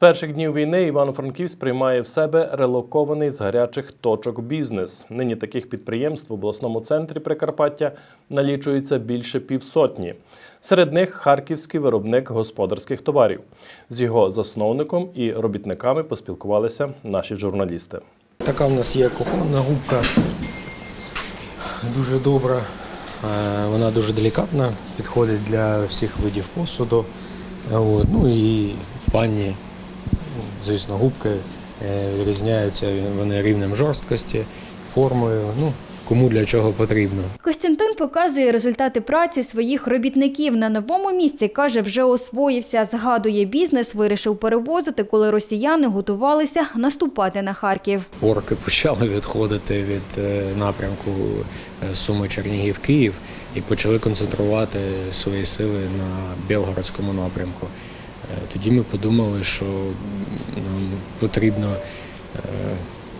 перших днів війни Івано-Франківськ приймає в себе релокований з гарячих точок бізнес. Нині таких підприємств в обласному центрі Прикарпаття налічується більше півсотні. Серед них харківський виробник господарських товарів. З його засновником і робітниками поспілкувалися наші журналісти. Така в нас є кухонна губка. Дуже добра. Е, Вона дуже делікатна, підходить для всіх видів посуду. Е, От. Ну і пані, звісно, губки е, відрізняються вони рівнем жорсткості, формою. Ну, кому для чого потрібно. Костянтин показує результати праці своїх робітників. На новому місці каже, вже освоївся. Згадує, бізнес вирішив перевозити, коли росіяни готувалися наступати на Харків. Орки почали відходити від е, напрямку е, Суми Чернігів Київ і почали концентрувати свої сили на Білгородському напрямку. Тоді ми подумали, що потрібно е,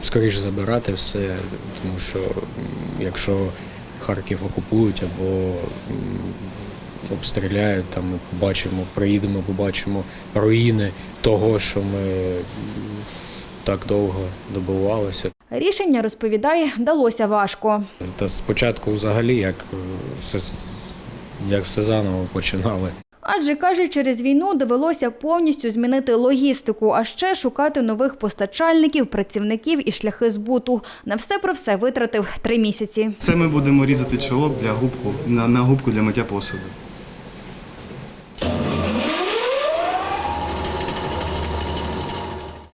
скоріш забирати все, тому що якщо Харків окупують або обстріляють, там ми побачимо, приїдемо, побачимо руїни того, що ми так довго добувалися. Рішення, розповідає, далося важко. Та спочатку взагалі як е, все, як все заново починали. Адже, каже, через війну довелося повністю змінити логістику, а ще шукати нових постачальників, працівників і шляхи збуту. На все про все витратив три місяці. Це ми будемо різати чолок для губку на, на губку для миття посуду.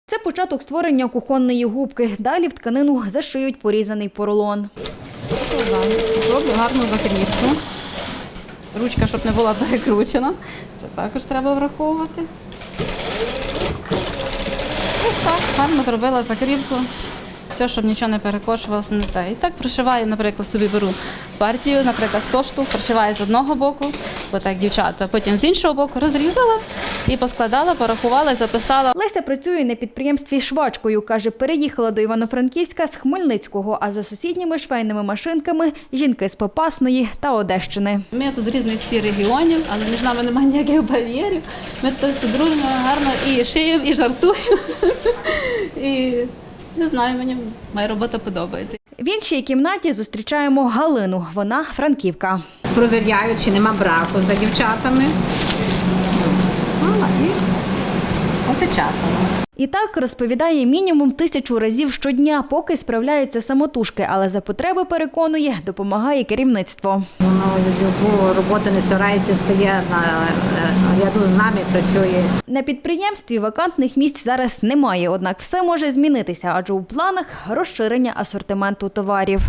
Це початок створення кухонної губки. Далі в тканину зашиють порізаний поролон. Роблю гарну закріпку. Ручка, щоб не була перекручена. Це також треба враховувати. Ось так, гарно зробила закріпку. Все, щоб нічого не перекошувалося на це. І так пришиваю, наприклад, собі беру партію, наприклад, 100 штук, пришиваю з одного боку, бо так дівчата. Потім з іншого боку розрізала і поскладала, порахувала і записала. Леся працює на підприємстві швачкою. Каже, переїхала до Івано-Франківська з Хмельницького, а за сусідніми швейними машинками жінки з Попасної та Одещини. Ми тут з різних всі регіонів, але між нами немає ніяких бар'єрів. Ми тут дружно, гарно і шиємо, і жартуємо. І не знаю, мені моя робота подобається. В іншій кімнаті зустрічаємо Галину. Вона франківка. Провіряю, чи нема браку за дівчатами. А, і опечатала. І так розповідає мінімум тисячу разів щодня, поки справляється самотужки, але за потреби переконує, допомагає керівництво. Воно любу роботу не цурається, стає на е, ряду з нами, працює. На підприємстві вакантних місць зараз немає, однак все може змінитися, адже у планах розширення асортименту товарів.